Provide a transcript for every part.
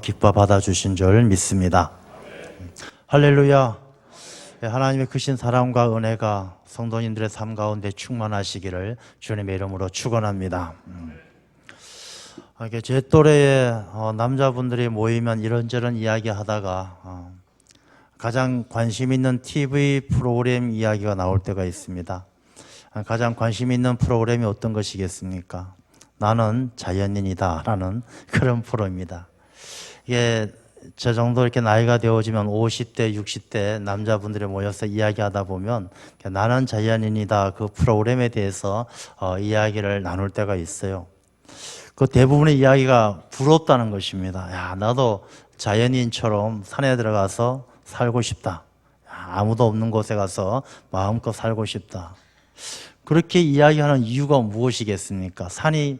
기뻐 받아주신 줄 믿습니다. 할렐루야. 예, 하나님의 크신 사랑과 은혜가 성도님들의 삶 가운데 충만하시기를 주님의 이름으로 축원합니다. 음. 아, 제 또래의 어, 남자분들이 모이면 이런저런 이야기하다가 어, 가장 관심 있는 TV 프로그램 이야기가 나올 때가 있습니다. 아, 가장 관심 있는 프로그램이 어떤 것이겠습니까? 나는 자연인이다라는 그런 프로입니다. 이게 저 정도 이렇게 나이가 되어지면 50대, 60대 남자분들이 모여서 이야기하다 보면 나는 자연인이다 그 프로그램에 대해서 어, 이야기를 나눌 때가 있어요. 그 대부분의 이야기가 부럽다는 것입니다. 야, 나도 자연인처럼 산에 들어가서 살고 싶다. 야, 아무도 없는 곳에 가서 마음껏 살고 싶다. 그렇게 이야기하는 이유가 무엇이겠습니까? 산이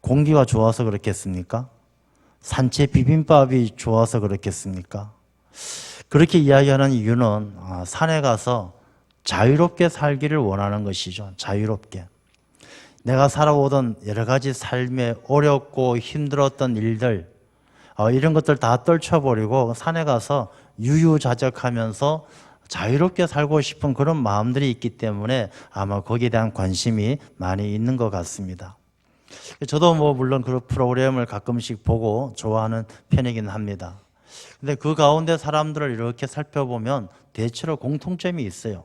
공기가 좋아서 그렇겠습니까? 산채 비빔밥이 좋아서 그렇겠습니까? 그렇게 이야기하는 이유는 아, 산에 가서 자유롭게 살기를 원하는 것이죠. 자유롭게. 내가 살아오던 여러 가지 삶의 어렵고 힘들었던 일들, 어, 이런 것들 다 떨쳐버리고 산에 가서 유유자적하면서 자유롭게 살고 싶은 그런 마음들이 있기 때문에 아마 거기에 대한 관심이 많이 있는 것 같습니다. 저도 뭐 물론 그 프로그램을 가끔씩 보고 좋아하는 편이긴 합니다. 근데 그 가운데 사람들을 이렇게 살펴보면 대체로 공통점이 있어요.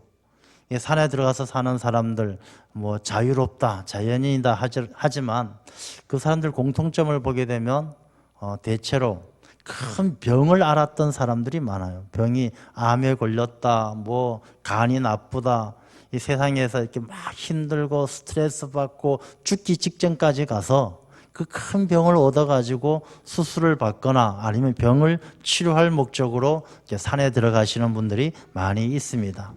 이 산에 들어가서 사는 사람들, 뭐 자유롭다, 자연인이다 하지- 하지만 그 사람들 공통점을 보게 되면 어, 대체로 큰 병을 앓았던 사람들이 많아요. 병이 암에 걸렸다, 뭐 간이 나쁘다, 이 세상에서 이렇게 막 힘들고 스트레스 받고 죽기 직전까지 가서 그 큰 병을 얻어가지고 수술을 받거나 아니면 병을 치료할 목적으로 산에 들어가시는 분들이 많이 있습니다.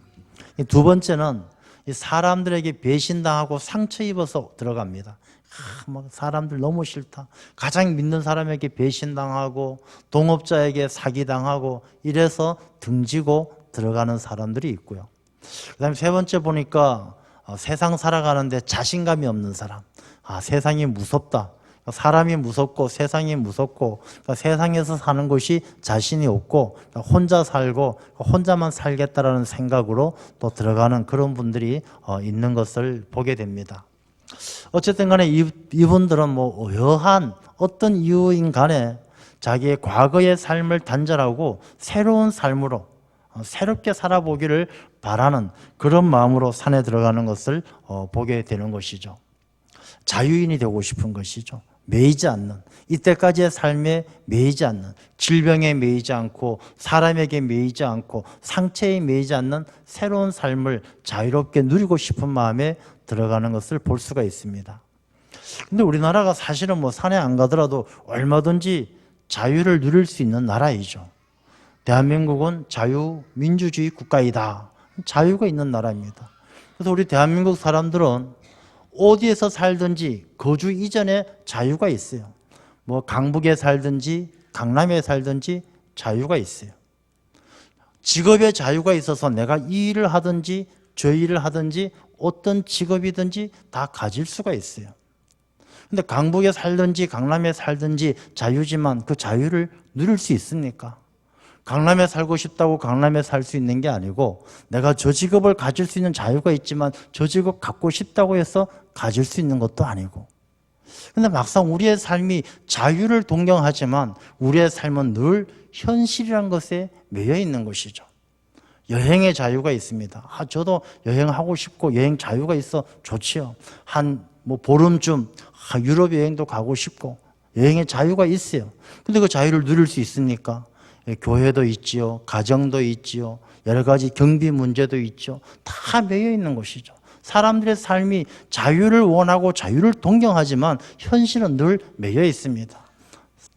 이두 번째는 이 사람들에게 배신당하고 상처 입어서 들어갑니다. 아, 막 사람들 너무 싫다. 가장 믿는 사람에게 배신당하고 동업자에게 사기당하고 이래서 등지고 들어가는 사람들이 있고요. 그다음에 세 번째 보니까 어, 세상 살아가는데 자신감이 없는 사람. 아, 세상이 무섭다. 사람이 무섭고 세상이 무섭고 그러니까 세상에서 사는 것이 자신이 없고 그러니까 혼자 살고 혼자만 살겠다라는 생각으로 또 들어가는 그런 분들이 어, 있는 것을 보게 됩니다. 어쨌든 간에 이, 이분들은 뭐 여한 어떤 이유인 간에 자기의 과거의 삶을 단절하고 새로운 삶으로 어, 새롭게 살아보기를 바라는 그런 마음으로 산에 들어가는 것을 어, 보게 되는 것이죠. 자유인이 되고 싶은 것이죠. 매이지 않는 이때까지의 삶에 매이지 않는 질병에 매이지 않고 사람에게 매이지 않고 상처에 매이지 않는 새로운 삶을 자유롭게 누리고 싶은 마음에 들어가는 것을 볼 수가 있습니다. 근데 우리나라가 사실은 뭐 산에 안 가더라도 얼마든지 자유를 누릴 수 있는 나라이죠. 대한민국은 자유민주주의 국가이다. 자유가 있는 나라입니다. 그래서 우리 대한민국 사람들은 어디에서 살든지 거주 이전에 자유가 있어요. 뭐 강북에 살든지 강남에 살든지 자유가 있어요. 직업의 자유가 있어서 내가 이 일을 하든지 저 일을 하든지 어떤 직업이든지 다 가질 수가 있어요. 근데 강북에 살든지 강남에 살든지 자유지만 그 자유를 누릴 수 있습니까? 강남에 살고 싶다고 강남에 살 수 있는 게 아니고 내가 저 직업을 가질 수 있는 자유가 있지만 저 직업 갖고 싶다고 해서 가질 수 있는 것도 아니고 근데 막상 우리의 삶이 자유를 동경하지만 우리의 삶은 늘 현실이란 것에 매여 있는 것이죠. 여행의 자유가 있습니다. 아, 저도 여행하고 싶고 여행 자유가 있어 좋지요. 한 뭐 보름쯤 아, 유럽 여행도 가고 싶고 여행의 자유가 있어요. 근데 그 자유를 누릴 수 있습니까? 예, 교회도 있지요. 가정도 있지요. 여러 가지 경비 문제도 있죠. 다 매여 있는 것이죠. 사람들의 삶이 자유를 원하고 자유를 동경하지만 현실은 늘 매여 있습니다.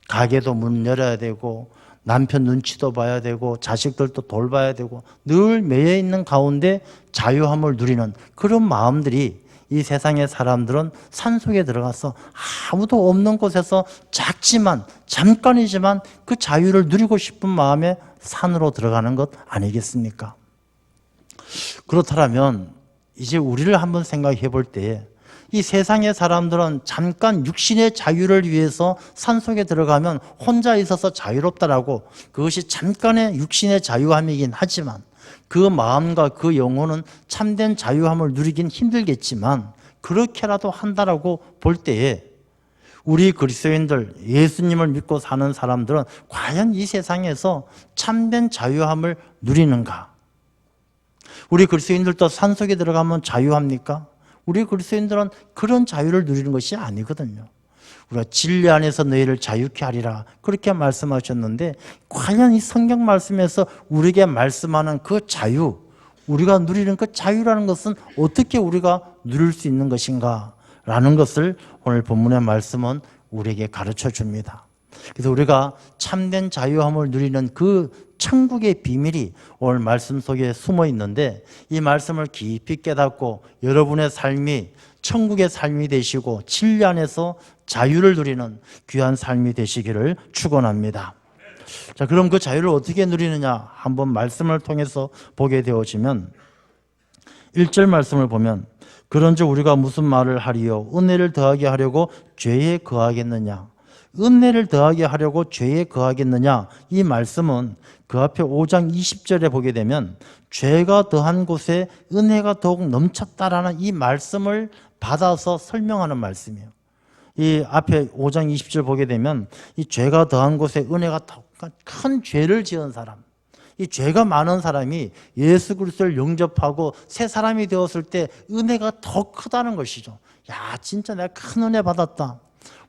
가게도 문 열어야 되고 남편 눈치도 봐야 되고 자식들도 돌봐야 되고 늘 매여 있는 가운데 자유함을 누리는 그런 마음들이 이 세상의 사람들은 산 속에 들어가서 아무도 없는 곳에서 작지만 잠깐이지만 그 자유를 누리고 싶은 마음에 산으로 들어가는 것 아니겠습니까? 그렇다면 이제 우리를 한번 생각해 볼 때에 이 세상의 사람들은 잠깐 육신의 자유를 위해서 산속에 들어가면 혼자 있어서 자유롭다라고 그것이 잠깐의 육신의 자유함이긴 하지만 그 마음과 그 영혼은 참된 자유함을 누리긴 힘들겠지만 그렇게라도 한다라고 볼 때에 우리 그리스도인들 예수님을 믿고 사는 사람들은 과연 이 세상에서 참된 자유함을 누리는가? 우리 그리스도인들도 산속에 들어가면 자유합니까? 우리 그리스도인들은 그런 자유를 누리는 것이 아니거든요. 우리가 진리 안에서 너희를 자유케 하리라 그렇게 말씀하셨는데 과연 이 성경 말씀에서 우리에게 말씀하는 그 자유 우리가 누리는 그 자유라는 것은 어떻게 우리가 누릴 수 있는 것인가 라는 것을 오늘 본문의 말씀은 우리에게 가르쳐 줍니다. 그래서 우리가 참된 자유함을 누리는 그 천국의 비밀이 오늘 말씀 속에 숨어 있는데 이 말씀을 깊이 깨닫고 여러분의 삶이 천국의 삶이 되시고 진리 안에서 자유를 누리는 귀한 삶이 되시기를 축원합니다. 자, 그럼 그 자유를 어떻게 누리느냐? 한번 말씀을 통해서 보게 되어지면 1절 말씀을 보면 그런즉 우리가 무슨 말을 하리요? 은혜를 더하게 하려고 죄에 거하겠느냐? 은혜를 더하게 하려고 죄에 거하겠느냐? 이 말씀은 그 앞에 5장 20절에 보게 되면 죄가 더한 곳에 은혜가 더욱 넘쳤다라는 이 말씀을 받아서 설명하는 말씀이에요. 이 앞에 5장 20절 보게 되면 이 죄가 더한 곳에 은혜가 더욱 큰 죄를 지은 사람 이 죄가 많은 사람이 예수 그리스도를 영접하고 새 사람이 되었을 때 은혜가 더 크다는 것이죠. 야, 진짜 내가 큰 은혜 받았다.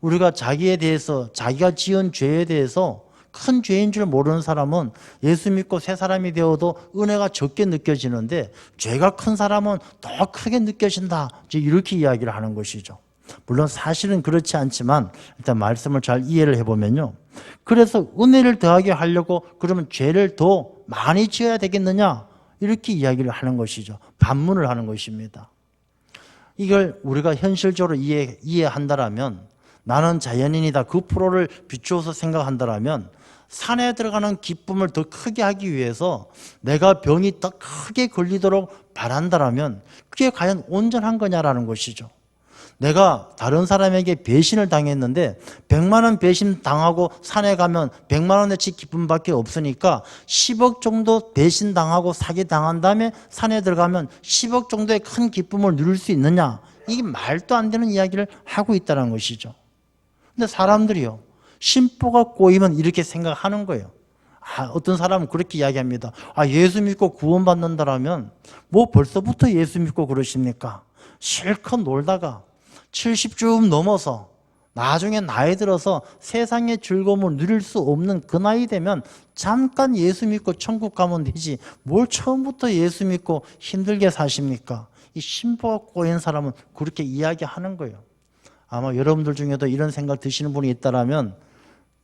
우리가 자기에 대해서 자기가 지은 죄에 대해서 큰 죄인 줄 모르는 사람은 예수 믿고 새 사람이 되어도 은혜가 적게 느껴지는데 죄가 큰 사람은 더 크게 느껴진다. 이렇게 이야기를 하는 것이죠. 물론 사실은 그렇지 않지만 일단 말씀을 잘 이해를 해보면요. 그래서 은혜를 더하게 하려고 그러면 죄를 더 많이 지어야 되겠느냐? 이렇게 이야기를 하는 것이죠. 반문을 하는 것입니다. 이걸 우리가 현실적으로 이해, 이해한다라면 나는 자연인이다. 그 프로를 비추어서 생각한다라면 산에 들어가는 기쁨을 더 크게 하기 위해서 내가 병이 더 크게 걸리도록 바란다라면 그게 과연 온전한 거냐라는 것이죠. 내가 다른 사람에게 배신을 당했는데 100만 원 배신 당하고 산에 가면 100만 원어치 기쁨밖에 없으니까 10억 정도 배신 당하고 사기 당한 다음에 산에 들어가면 10억 정도의 큰 기쁨을 누릴 수 있느냐? 이게 말도 안 되는 이야기를 하고 있다는 것이죠. 근데 사람들이요. 심보가 꼬이면 이렇게 생각하는 거예요. 아, 어떤 사람은 그렇게 이야기합니다. 아, 예수 믿고 구원받는다라면 뭐 벌써부터 예수 믿고 그러십니까? 실컷 놀다가 70쯤 넘어서 나중에 나이 들어서 세상의 즐거움을 누릴 수 없는 그 나이 되면 잠깐 예수 믿고 천국 가면 되지 뭘 처음부터 예수 믿고 힘들게 사십니까? 이 심보가 꼬인 사람은 그렇게 이야기하는 거예요. 아마 여러분들 중에도 이런 생각 드시는 분이 있다라면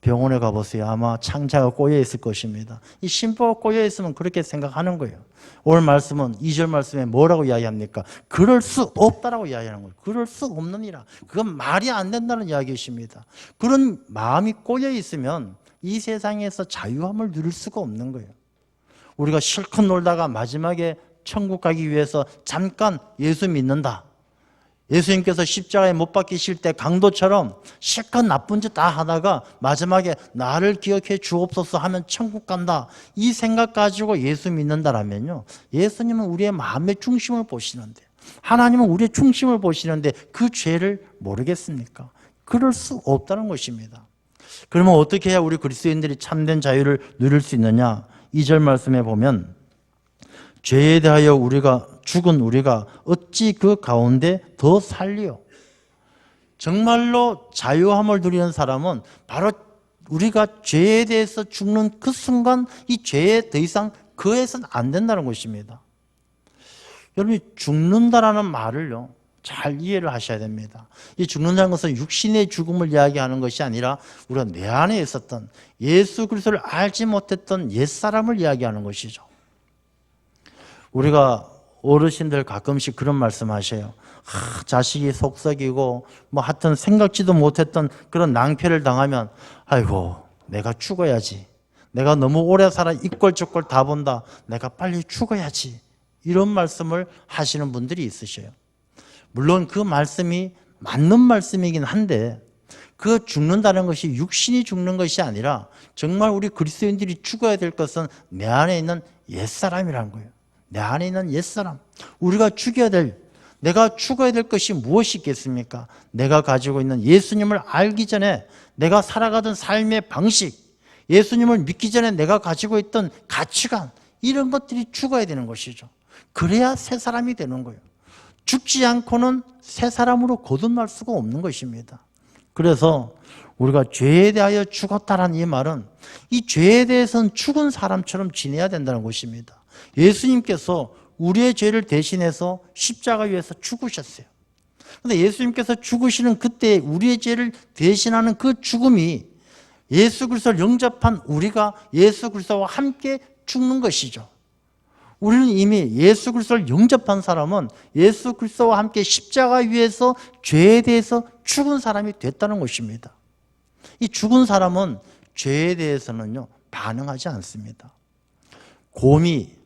병원에 가보세요. 아마 창자가 꼬여 있을 것입니다. 이 심보가 꼬여 있으면 그렇게 생각하는 거예요. 오늘 말씀은 2절 말씀에 뭐라고 이야기합니까? 그럴 수 없다라고 이야기하는 거예요. 그럴 수 없느니라. 그건 말이 안 된다는 이야기십니다. 그런 마음이 꼬여 있으면 이 세상에서 자유함을 누릴 수가 없는 거예요. 우리가 실컷 놀다가 마지막에 천국 가기 위해서 잠깐 예수 믿는다. 예수님께서 십자가에 못 박히실 때 강도처럼 실컷 나쁜 짓 다 하다가 마지막에 나를 기억해 주옵소서 하면 천국 간다. 이 생각 가지고 예수 믿는다라면요. 예수님은 우리의 마음의 중심을 보시는데 하나님은 우리의 중심을 보시는데 그 죄를 모르겠습니까? 그럴 수 없다는 것입니다. 그러면 어떻게 해야 우리 그리스도인들이 참된 자유를 누릴 수 있느냐? 2절 말씀에 보면 죄에 대하여 우리가 죽은 우리가 어찌 그 가운데 더 살리요? 정말로 자유함을 누리는 사람은 바로 우리가 죄에 대해서 죽는 그 순간 이 죄에 더 이상 거해서는 안 된다는 것입니다. 여러분이 죽는다라는 말을요, 잘 이해를 하셔야 됩니다. 이 죽는다는 것은 육신의 죽음을 이야기하는 것이 아니라 우리가 내 안에 있었던 예수 그리스도를 알지 못했던 옛사람을 이야기하는 것이죠. 우리가 어르신들 가끔씩 그런 말씀 하셔요. 아, 자식이 속썩이고 뭐 하여튼 생각지도 못했던 그런 낭패를 당하면 아이고 내가 죽어야지. 내가 너무 오래 살아 이꼴저꼴 다 본다. 내가 빨리 죽어야지. 이런 말씀을 하시는 분들이 있으셔요. 물론 그 말씀이 맞는 말씀이긴 한데 그 죽는다는 것이 육신이 죽는 것이 아니라 정말 우리 그리스도인들이 죽어야 될 것은 내 안에 있는 옛사람이라는 거예요. 내 안에 있는 옛사람. 우리가 죽여야 될 내가 죽어야 될 것이 무엇이 있겠습니까? 내가 가지고 있는 예수님을 알기 전에 내가 살아가던 삶의 방식, 예수님을 믿기 전에 내가 가지고 있던 가치관, 이런 것들이 죽어야 되는 것이죠. 그래야 새 사람이 되는 거예요. 죽지 않고는 새 사람으로 거듭날 수가 없는 것입니다. 그래서 우리가 죄에 대하여 죽었다라는 이 말은 이 죄에 대해서는 죽은 사람처럼 지내야 된다는 것입니다. 예수님께서 우리의 죄를 대신해서 십자가 위에서 죽으셨어요. 근데 예수님께서 죽으시는 그때 우리의 죄를 대신하는 그 죽음이 예수 그리스도를 영접한 우리가 예수 그리스도와 함께 죽는 것이죠. 우리는 이미 예수 그리스도를 영접한 사람은 예수 그리스도와 함께 십자가 위에서 죄에 대해서 죽은 사람이 됐다는 것입니다. 이 죽은 사람은 죄에 대해서는요 반응하지 않습니다. 곰이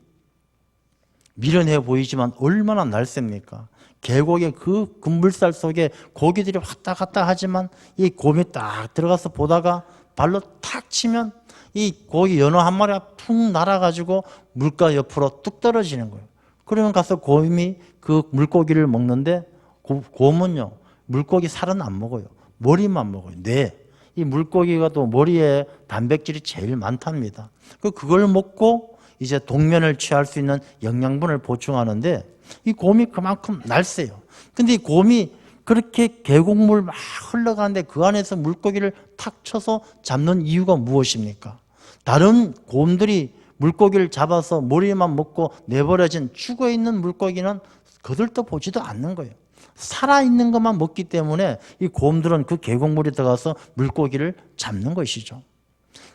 미련해 보이지만 얼마나 날쌔입니까? 계곡의 그 금물살 속에 고기들이 왔다 갔다 하지만 이 곰이 딱 들어가서 보다가 발로 탁 치면 이 고기 연어 한 마리가 푹 날아가지고 물가 옆으로 뚝 떨어지는 거예요. 그러면 가서 곰이 그 물고기를 먹는데 고- 곰은요 물고기 살은 안 먹어요. 머리만 먹어요. 뇌. 이 물고기가 또 머리에 단백질이 제일 많답니다. 그 그걸 먹고 이제 동면을 취할 수 있는 영양분을 보충하는데 이 곰이 그만큼 날쌔요. 근데 이 곰이 그렇게 계곡물 막 흘러가는데 그 안에서 물고기를 탁 쳐서 잡는 이유가 무엇입니까? 다른 곰들이 물고기를 잡아서 머리만 먹고 내버려진 죽어 있는 물고기는 거들떠 보지도 않는 거예요. 살아 있는 것만 먹기 때문에 이 곰들은 그 계곡물에 들어가서 물고기를 잡는 것이죠.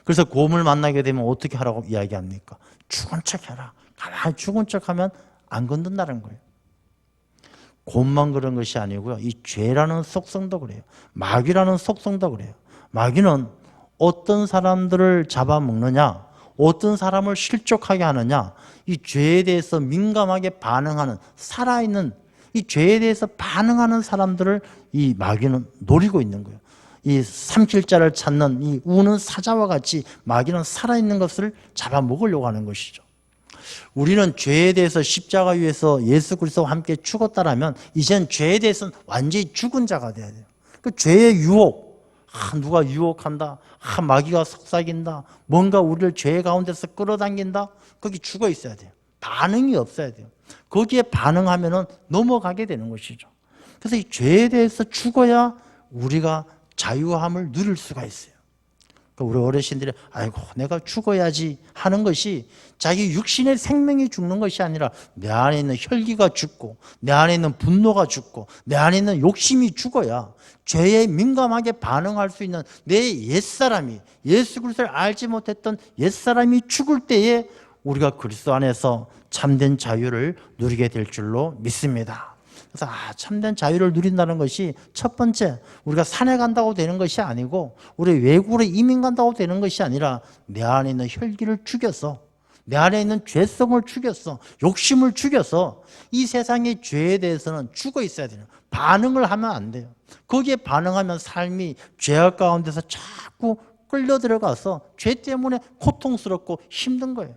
그래서 곰을 만나게 되면 어떻게 하라고 이야기합니까? 죽은 척 해라. 가만히 죽은 척 하면 안 건든다는 거예요. 곰만 그런 것이 아니고요. 이 죄라는 속성도 그래요. 마귀라는 속성도 그래요. 마귀는 어떤 사람들을 잡아먹느냐, 어떤 사람을 실족하게 하느냐, 이 죄에 대해서 민감하게 반응하는 살아있는 이 죄에 대해서 반응하는 사람들을 이 마귀는 노리고 있는 거예요. 이 삼킬자를 찾는 이 우는 사자와 같이 마귀는 살아있는 것을 잡아먹으려고 하는 것이죠. 우리는 죄에 대해서 십자가 위에서 예수 그리스도와 함께 죽었다라면 이젠 죄에 대해서는 완전히 죽은 자가 돼야 돼요. 그 죄의 유혹, 아, 누가 유혹한다, 아, 마귀가 속삭인다, 뭔가 우리를 죄 가운데서 끌어당긴다, 거기 죽어 있어야 돼요. 반응이 없어야 돼요. 거기에 반응하면은 넘어가게 되는 것이죠. 그래서 이 죄에 대해서 죽어야 우리가 자유함을 누릴 수가 있어요. 그러니까 우리 어르신들이 아이고 내가 죽어야지 하는 것이 자기 육신의 생명이 죽는 것이 아니라 내 안에 있는 혈기가 죽고 내 안에 있는 분노가 죽고 내 안에 있는 욕심이 죽어야 죄에 민감하게 반응할 수 있는 내 옛사람이 예수 그리스도를 알지 못했던 옛사람이 죽을 때에 우리가 그리스도 안에서 참된 자유를 누리게 될 줄로 믿습니다. 그래서 아, 참된 자유를 누린다는 것이 첫 번째 우리가 산에 간다고 되는 것이 아니고 우리 외국으로 이민 간다고 되는 것이 아니라 내 안에 있는 혈기를 죽여서 내 안에 있는 죄성을 죽였어 욕심을 죽여서 이 세상의 죄에 대해서는 죽어 있어야 돼요 반응을 하면 안 돼요. 거기에 반응하면 삶이 죄악 가운데서 자꾸 끌려 들어가서 죄 때문에 고통스럽고 힘든 거예요.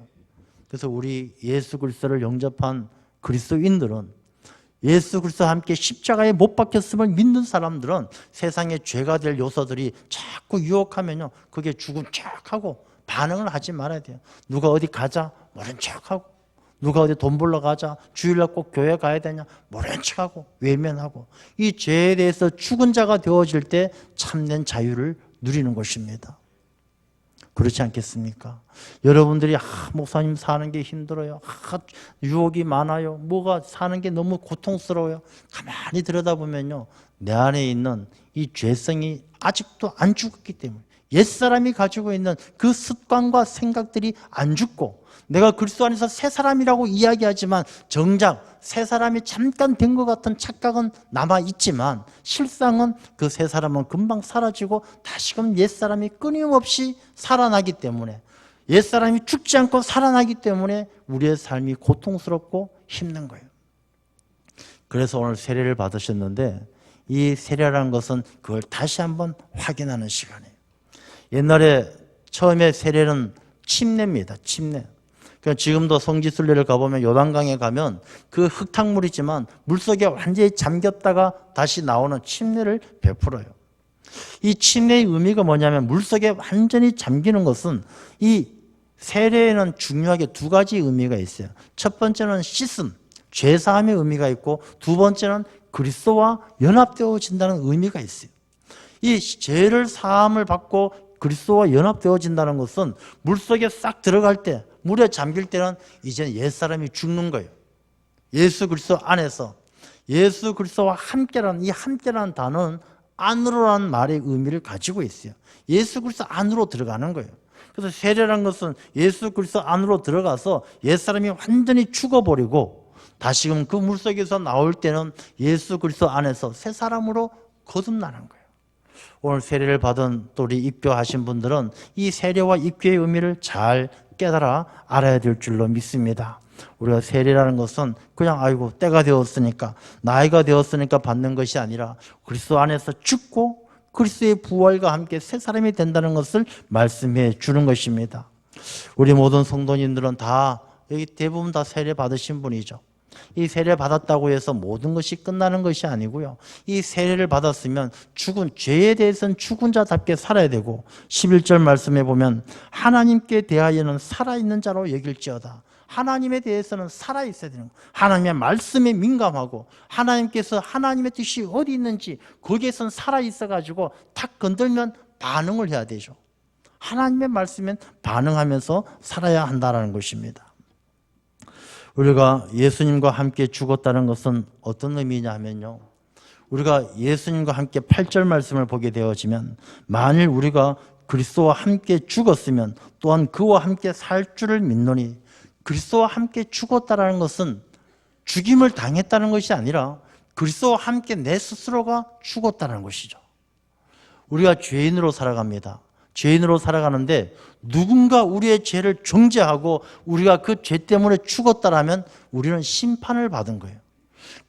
그래서 우리 예수 그리스도를 영접한 그리스도인들은 예수 그리스도와 함께 십자가에 못 박혔음을 믿는 사람들은 세상에 죄가 될 요소들이 자꾸 유혹하면요. 그게 죽은 척하고 반응을 하지 말아야 돼요. 누가 어디 가자 모른 척하고 누가 어디 돈 벌러 가자 주일날 꼭 교회 가야 되냐 모른 척하고 외면하고 이 죄에 대해서 죽은 자가 되어질 때 참된 자유를 누리는 것입니다. 그렇지 않겠습니까? 여러분들이 아, 목사님 사는 게 힘들어요. 아, 유혹이 많아요. 뭐가 사는 게 너무 고통스러워요. 가만히 들여다보면요. 내 안에 있는 이 죄성이 아직도 안 죽었기 때문에 옛사람이 가지고 있는 그 습관과 생각들이 안 죽고 내가 그리스도 안에서 새 사람이라고 이야기하지만 정작 새 사람이 잠깐 된 것 같은 착각은 남아 있지만 실상은 그 새 사람은 금방 사라지고 다시금 옛 사람이 끊임없이 살아나기 때문에 옛 사람이 죽지 않고 살아나기 때문에 우리의 삶이 고통스럽고 힘든 거예요. 그래서 오늘 세례를 받으셨는데 이 세례라는 것은 그걸 다시 한번 확인하는 시간이에요. 옛날에 처음에 세례는 침례입니다. 침례. 그러니까 지금도 성지순례를 가보면 요단강에 가면 그 흙탕물이지만 물속에 완전히 잠겼다가 다시 나오는 침례를 베풀어요. 이 침례의 의미가 뭐냐면 물속에 완전히 잠기는 것은 이 세례에는 중요하게 두 가지 의미가 있어요. 첫 번째는 씻음, 죄사함의 의미가 있고 두 번째는 그리스도와 연합되어진다는 의미가 있어요. 이 죄를 사함을 받고 그리스도와 연합되어진다는 것은 물속에 싹 들어갈 때, 물에 잠길 때는 이제 옛사람이 죽는 거예요. 예수 그리스도 안에서 예수 그리스도와 함께라는 이 함께라는 단어는 안으로라는 말의 의미를 가지고 있어요. 예수 그리스도 안으로 들어가는 거예요. 그래서 세례란 것은 예수 그리스도 안으로 들어가서 옛사람이 완전히 죽어버리고 다시금 그 물속에서 나올 때는 예수 그리스도 안에서 새 사람으로 거듭나는 거예요. 오늘 세례를 받은 또 우리 입교하신 분들은 이 세례와 입교의 의미를 잘 깨달아 알아야 될 줄로 믿습니다. 우리가 세례라는 것은 그냥 아이고 때가 되었으니까 나이가 되었으니까 받는 것이 아니라 그리스도 안에서 죽고 그리스도의 부활과 함께 새 사람이 된다는 것을 말씀해 주는 것입니다. 우리 모든 성도님들은 다 여기 대부분 다 세례 받으신 분이죠. 이 세례 받았다고 해서 모든 것이 끝나는 것이 아니고요. 이 세례를 받았으면 죽은 죄에 대해서는 죽은 자답게 살아야 되고 11절 말씀에 보면 하나님께 대하여는 살아있는 자로 여길지어다. 하나님에 대해서는 살아 있어야 되는 거예요. 하나님의 말씀에 민감하고 하나님께서 하나님의 뜻이 어디 있는지 거기에선 살아 있어 가지고 탁 건들면 반응을 해야 되죠. 하나님의 말씀엔 반응하면서 살아야 한다는 것입니다. 우리가 예수님과 함께 죽었다는 것은 어떤 의미냐 하면요. 우리가 예수님과 함께 8절 말씀을 보게 되어지면 만일 우리가 그리스도와 함께 죽었으면 또한 그와 함께 살 줄을 믿노니 그리스도와 함께 죽었다라는 것은 죽임을 당했다는 것이 아니라 그리스도와 함께 내 스스로가 죽었다는 것이죠. 우리가 죄인으로 살아갑니다. 죄인으로 살아가는데 누군가 우리의 죄를 정죄하고 우리가 그 죄 때문에 죽었다라면 우리는 심판을 받은 거예요.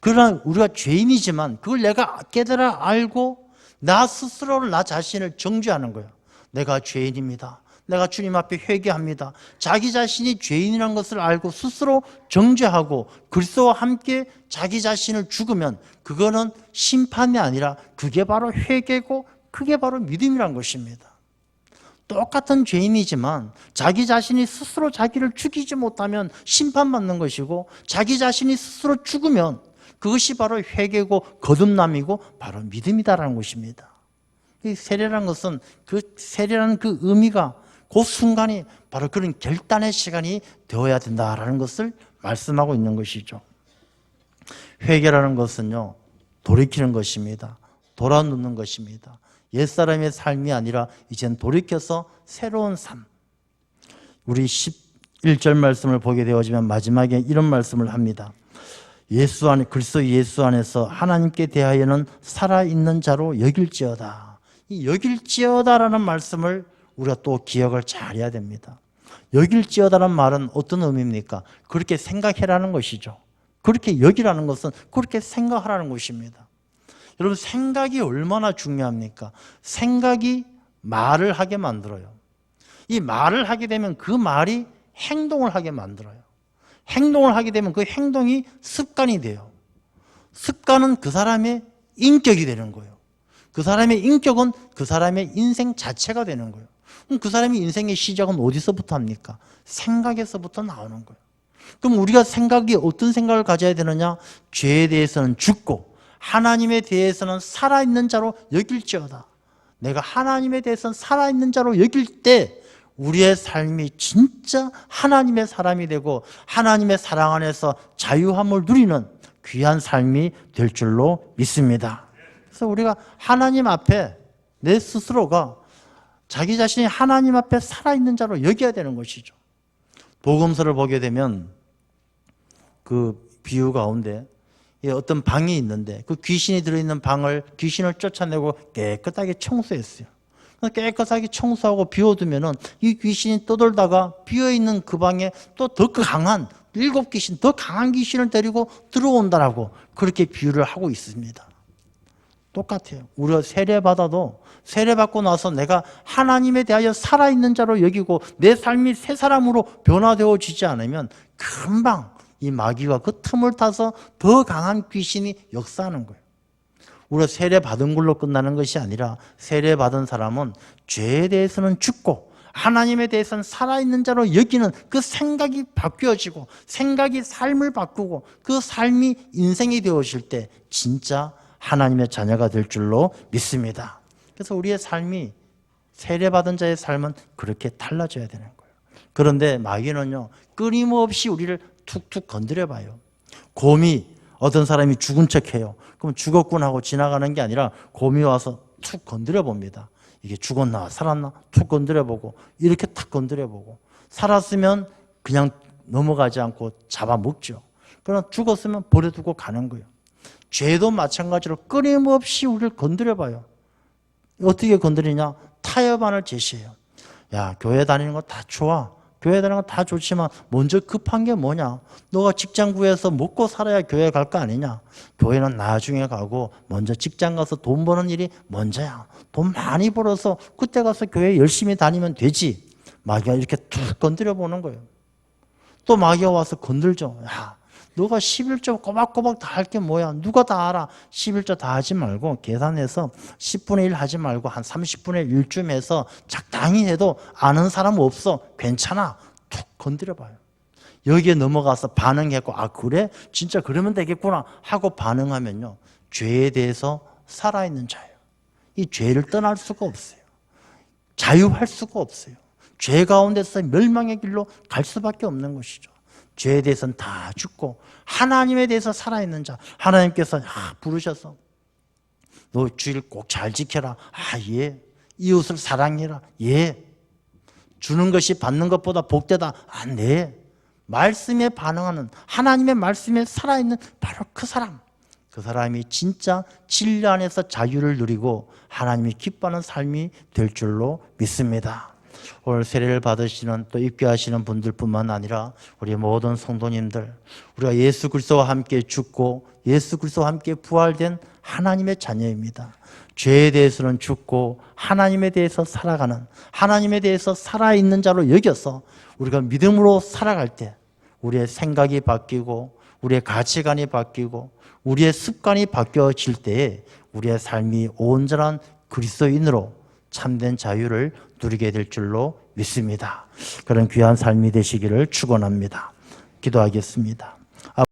그러나 우리가 죄인이지만 그걸 내가 깨달아 알고 나 스스로를 나 자신을 정죄하는 거예요. 내가 죄인입니다. 내가 주님 앞에 회개합니다. 자기 자신이 죄인이라는 것을 알고 스스로 정죄하고 그리스도와 함께 자기 자신을 죽으면 그거는 심판이 아니라 그게 바로 회개고 그게 바로 믿음이란 것입니다. 똑같은 죄인이지만 자기 자신이 스스로 자기를 죽이지 못하면 심판받는 것이고 자기 자신이 스스로 죽으면 그것이 바로 회개고 거듭남이고 바로 믿음이다라는 것입니다. 이 세례라는 것은 그 세례라는 그 의미가 그 순간이 바로 그런 결단의 시간이 되어야 된다라는 것을 말씀하고 있는 것이죠. 회개라는 것은요, 돌이키는 것입니다. 돌아눕는 것입니다. 옛사람의 삶이 아니라 이젠 돌이켜서 새로운 삶. 우리 11절 말씀을 보게 되어지면 마지막에 이런 말씀을 합니다. 예수 안에 그리스도 예수 안에서 하나님께 대하여는 살아 있는 자로 여길지어다. 이 여길지어다라는 말씀을 우리가 또 기억을 잘 해야 됩니다. 여길지어다라는 말은 어떤 의미입니까? 그렇게 생각해라는 것이죠. 그렇게 여기라는 것은 그렇게 생각하라는 것입니다. 여러분 생각이 얼마나 중요합니까? 생각이 말을 하게 만들어요. 이 말을 하게 되면 그 말이 행동을 하게 만들어요. 행동을 하게 되면 그 행동이 습관이 돼요. 습관은 그 사람의 인격이 되는 거예요. 그 사람의 인격은 그 사람의 인생 자체가 되는 거예요. 그럼 그 사람의 인생의 시작은 어디서부터 합니까? 생각에서부터 나오는 거예요. 그럼 우리가 생각이 어떤 생각을 가져야 되느냐? 죄에 대해서는 죽고 하나님에 대해서는 살아있는 자로 여길지어다. 내가 하나님에 대해서는 살아있는 자로 여길 때 우리의 삶이 진짜 하나님의 사람이 되고 하나님의 사랑 안에서 자유함을 누리는 귀한 삶이 될 줄로 믿습니다. 그래서 우리가 하나님 앞에 내 스스로가 자기 자신이 하나님 앞에 살아있는 자로 여겨야 되는 것이죠. 복음서를 보게 되면 그 비유 가운데 어떤 방이 있는데 그 귀신이 들어있는 방을 귀신을 쫓아내고 깨끗하게 청소했어요. 깨끗하게 청소하고 비워두면은 이 귀신이 떠돌다가 비어있는 그 방에 또 더 강한 일곱 귀신, 더 강한 귀신을 데리고 들어온다라고 그렇게 비유를 하고 있습니다. 똑같아요. 우리가 세례받아도 세례받고 나서 내가 하나님에 대하여 살아있는 자로 여기고 내 삶이 새 사람으로 변화되어지지 않으면 금방 이 마귀가 그 틈을 타서 더 강한 귀신이 역사하는 거예요. 우리가 세례 받은 걸로 끝나는 것이 아니라 세례 받은 사람은 죄에 대해서는 죽고 하나님에 대해서는 살아있는 자로 여기는 그 생각이 바뀌어지고 생각이 삶을 바꾸고 그 삶이 인생이 되어질 때 진짜 하나님의 자녀가 될 줄로 믿습니다. 그래서 우리의 삶이 세례받은 자의 삶은 그렇게 달라져야 되는 거예요. 그런데 마귀는요, 끊임없이 우리를 툭툭 건드려 봐요. 곰이 어떤 사람이 죽은 척 해요. 그럼 죽었군 하고 지나가는 게 아니라 곰이 와서 툭 건드려 봅니다. 이게 죽었나 살았나 툭 건드려 보고 이렇게 탁 건드려 보고 살았으면 그냥 넘어가지 않고 잡아먹죠. 그러나 죽었으면 버려두고 가는 거예요. 죄도 마찬가지로 끊임없이 우리를 건드려 봐요. 어떻게 건드리냐? 타협안을 제시해요. 야, 교회 다니는 거 다 좋아. 교회 다니는 거다 좋지만 먼저 급한 게 뭐냐? 너가 직장 구해서 먹고 살아야 교회 갈 거 아니냐? 교회는 나중에 가고 먼저 직장 가서 돈 버는 일이 먼저야. 돈 많이 벌어서 그때 가서 교회 열심히 다니면 되지. 마귀가 이렇게 툭 건드려 보는 거예요. 또 마귀가 와서 건들죠. 야, 너가 11조 꼬박꼬박 다 할 게 뭐야? 누가 다 알아? 11조 다 하지 말고 계산해서 10분의 1 하지 말고 한 30분의 1쯤 해서 적당히 해도 아는 사람 없어. 괜찮아. 툭 건드려 봐요. 여기에 넘어가서 반응했고 아 그래? 진짜 그러면 되겠구나 하고 반응하면요. 죄에 대해서 살아있는 자예요. 이 죄를 떠날 수가 없어요. 자유할 수가 없어요. 죄 가운데서 멸망의 길로 갈 수밖에 없는 것이죠. 죄에 대해서는 다 죽고 하나님에 대해서 살아있는 자 하나님께서 아, 부르셔서 너 주일 꼭 잘 지켜라 아 예. 이웃을 사랑해라 예. 주는 것이 받는 것보다 복되다 아 네. 말씀에 반응하는 하나님의 말씀에 살아있는 바로 그 사람 그 사람이 진짜 진리 안에서 자유를 누리고 하나님이 기뻐하는 삶이 될 줄로 믿습니다. 오늘 세례를 받으시는 또 입교하시는 분들뿐만 아니라 우리 모든 성도님들 우리가 예수 그리스도와 함께 죽고 예수 그리스도와 함께 부활된 하나님의 자녀입니다. 죄에 대해서는 죽고 하나님에 대해서 살아가는 하나님에 대해서 살아있는 자로 여겨서 우리가 믿음으로 살아갈 때 우리의 생각이 바뀌고 우리의 가치관이 바뀌고 우리의 습관이 바뀌어질 때에 우리의 삶이 온전한 그리스도인으로 참된 자유를 누리게 될 줄로 믿습니다. 그런 귀한 삶이 되시기를 축원합니다. 기도하겠습니다.